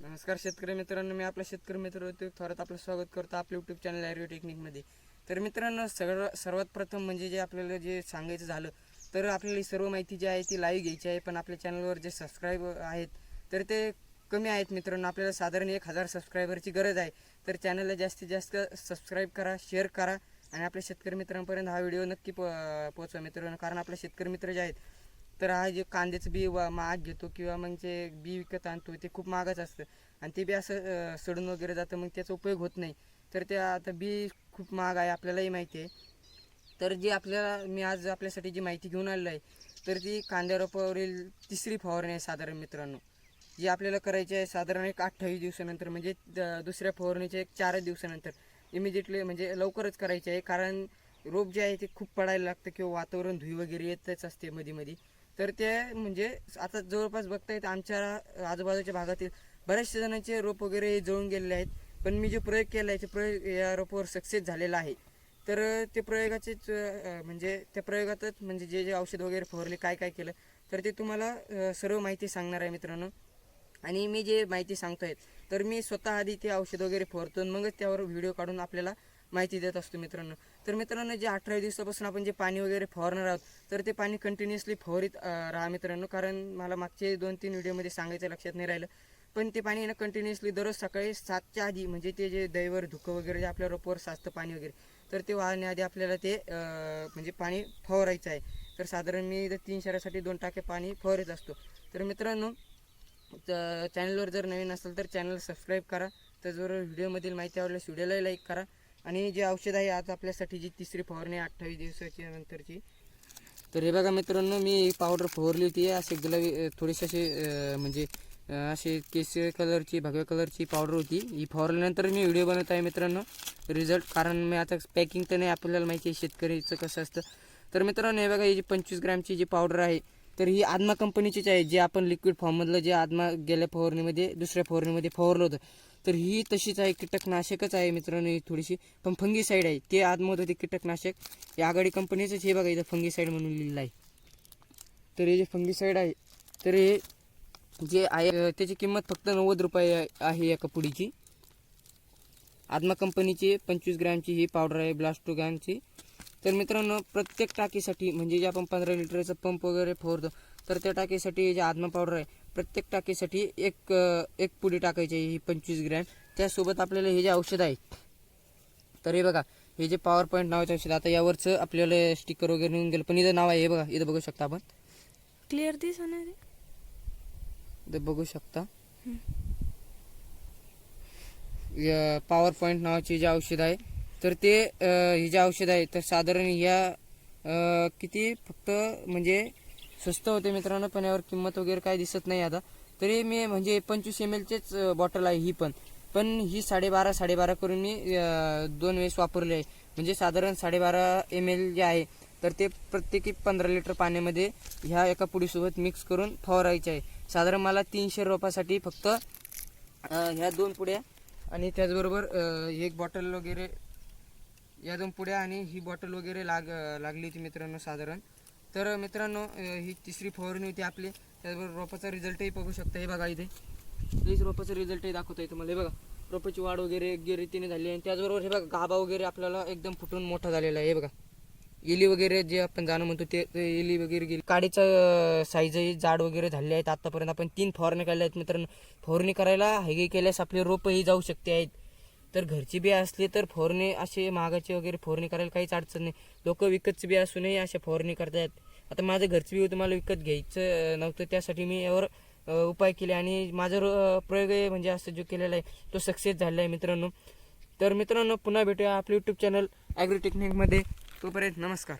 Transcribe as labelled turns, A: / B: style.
A: नमस्कार शेतकरी मित्रांनो मी आपला शेतकरी मित्र होतो थोरात आपलं स्वागत करतो आपल्या यूट्यूब चॅनल ॲग्रो टेक्निकमध्ये तर मित्रांनो सगळं सर्वात प्रथम म्हणजे जे आपल्याला जे सांगायचं झालं तर आपल्याला सर्व माहिती जी आहे ती लाईव्ह घ्यायची आहे पण आपल्या चॅनलवर जे सबस्क्राईब आहेत तर ते कमी आहेत मित्रांनो. आपल्याला साधारण एक हजार सबस्क्रायबरची गरज आहे. तर चॅनलला जास्तीत जास्त सबस्क्राईब करा शेअर करा आणि आपल्या शेतकरी मित्रांपर्यंत हा व्हिडिओ नक्की पो पोचवा मित्रांनो. कारण आपले शेतकरी मित्र जे आहेत तर हा जे कांद्याचं बी वा- महाग घेतो किंवा मग जे बी विकत आणतो ते खूप महागच असतं. आणि ते बी असं सडून वगैरे जातं मग त्याचा उपयोग होत नाही. तर ते आता बी खूप महाग आहे आपल्यालाही माहिती आहे. तर जी आपल्याला मी आज आपल्यासाठी जी माहिती घेऊन आलेलो आहे तर ती कांद्या रोपावरील तिसरी फवारणी आहे साधारण मित्रांनो. जी आपल्याला करायची आहे साधारण एक अठ्ठावीस दिवसानंतर म्हणजे द- दुसऱ्या फवारणीच्या एक चारच दिवसानंतर. इमिजिएटली म्हणजे लवकरच करायची आहे कारण रोप जे आहे ते खूप पडायला लागतं किंवा वातावरण धुई वगैरे येतच असते मध्ये मध्ये तर ते म्हणजे आता जवळपास बघता येत आमच्या आजूबाजूच्या भागातील बऱ्याचशा जणांचे रोप वगैरे जळून गेलेले आहेत. पण मी जे प्रयोग केला आहे ते प्रयोग या रोपावर सक्सेस झालेला आहे. तर ते प्रयोगाचेच म्हणजे त्या प्रयोगातच म्हणजे जे जे औषध वगैरे फवारले काय काय केलं तर ते तुम्हाला सर्व माहिती सांगणार आहे मित्रांनो. आणि मी जे माहिती सांगतो आहे तर मी स्वतः आधी ते औषध वगैरे फवारतो मगच त्यावर व्हिडिओ काढून आपल्याला माहिती देत असतो मित्रांनो. तर मित्रांनो जे अठरा दिवसापासून आपण जे पाणी वगैरे फवारणार आहोत तर ते पाणी कंटिन्युअसली फवारीत राहा मित्रांनो. कारण मला मागचे दोन तीन व्हिडिओमध्ये सांगायचं लक्षात नाही राहिलं. पण ते पाणी ना कंटिन्युअसली दररोज सकाळी सातच्या आधी म्हणजे ते जे दैवर धुकं वगैरे जे आपल्या रोपावर साचतं पाणी वगैरे तर ते वाहण्याआधी आपल्याला ते म्हणजे पाणी फवारायचं आहे. तर साधारण मी इथं तीन शहरासाठी दोन टाके पाणी फवारत असतो. तर मित्रांनो चॅनलवर जर नवीन असेल तर चॅनल सबस्क्राईब करा. त्याचबरोबर व्हिडिओमधील माहिती आवडल्यास व्हिडिओलाही लाईक करा. आणि जे औषध आहे आज आपल्यासाठी जी तिसरी फवारणी आहे अठ्ठावीस दिवसाची नंतरची. तर हे बघा मित्रांनो मी पावडर फवारली होती. असे गुलाबी थोडेसे असे म्हणजे असे केसरी कलरची भगव्या कलरची पावडर होती. ही फवारल्यानंतर मी व्हिडिओ बनवत आहे मित्रांनो. रिझल्ट कारण मी आता पॅकिंग तर नाही आपल्याला माहिती आहे शेतकरीचं कसं असतं. तर मित्रांनो हे बघा ही जी पंचवीस ग्रॅमची जी पावडर आहे तर ही आदमा कंपनीचीच आहे जे आपण लिक्विड फॉर्ममधलं जे आदमा गेल्या फवारणीमध्ये दुसऱ्या फवारणीमध्ये फवारलं होतं. तर ही तशीच आहे कीटकनाशकच आहे मित्रांनो ही थोडीशी. पण फंगी साईड आहे ते आदमोद ते कीटकनाशक. या आघाडी कंपनीचंच हे बघा इथं फंगी साईड म्हणून लिहिलं आहे. तर हे जे फंगी साईड आहे तर हे जे आहे त्याची किंमत फक्त नव्वद रुपये आहे- या कपुडीची. आदमा कंपनीची पंचवीस ग्रॅमची ही पावडर आहे ब्लास्टो ग्रॅमची. तर मित्रांनो प्रत्येक टाकीसाठी म्हणजे जे आपण पंधरा लिटरचा पंप वगैरे फवारतो तर त्या टाकीसाठी जे आत्मा पावडर आहे प्रत्येक टाकीसाठी एक एक पुडी टाकायची आहे ही पंचवीस ग्रॅम. त्यासोबत आपल्याला हे जे औषध आहे तर हे बघा हे जे पॉवर पॉईंट नावाचे औषध आता यावरचं आपल्याला स्टिकर वगैरे निघून गेलं पण इथं नाव आहे हे बघा इथं बघू शकता आपण.
B: क्लिअर आहे
A: इथं बघू शकता. पॉवर पॉईंट नावाचे जे औषध आहे तर ते हे जे औषध आहे तर साधारण ह्या किती फक्त म्हणजे स्वस्त होते मित्रांनो पण यावर किंमत वगैरे काय दिसत नाही आता. तरी मी म्हणजे पंचवीस एम एलचेच बॉटल आहे ही पण. पण ही साडेबारा साडेबारा करून मी दोन वेळेस वापरली आहे. म्हणजे साधारण साडेबारा एम एल जे आहे तर ते प्रत्येकी पंधरा लिटर पाण्यामध्ये ह्या एका पुडीसोबत मिक्स करून फवारायचे आहे. साधारण मला तीनशे रोपासाठी फक्त ह्या दोन पुड्या आणि त्याचबरोबर एक बॉटल वगैरे या दोन आणि ही बॉटल वगैरे लाग लागली होती मित्रांनो साधारण. तर मित्रांनो ही तिसरी फवारणी होती आपली. त्याचबरोबर रोपाचा रिझल्टही बघू शकता हे बघा इथे. प्लीज रोपाचा रिझल्टही दाखवता आहे तुम्हाला. हे बघा रोपाची वाढ वगैरे योग्य रीतीने झाली आहे. आणि त्याचबरोबर हे बघा गाभा वगैरे आपल्याला एकदम फुटून मोठा झालेला आहे. हे बघा एली वगैरे जे आपण जाणं म्हणतो ते इली एली वगैरे गेली. काडीचं साईजही जाड वगैरे झाले आहेत. आत्तापर्यंत आपण तीन फवारणी केल्या आहेत मित्रांनो. फवारणी करायला हे केल्यास आपले रोपही जाऊ शकते आहेत. तर घरची बिया असली तर फवारणी असे मागाची वगैरे फवारणी करायला काहीच अडचण नाही. लोक विकतची बिया असूनही अशा फवारणी करतात. आता माझं घरचं बी तुम्हाला विकत घ्यायचं नव्हतं त्यासाठी मी यावर उपाय केले आणि माझा प्रयोग म्हणजे असं जो केलेला आहे तो सक्सेस झालेला आहे मित्रांनो. तर मित्रांनो पुन्हा भेटूया आपल्या यूट्यूब चॅनल ॲग्री टेक्निकमध्ये तोपर्यंत नमस्कार.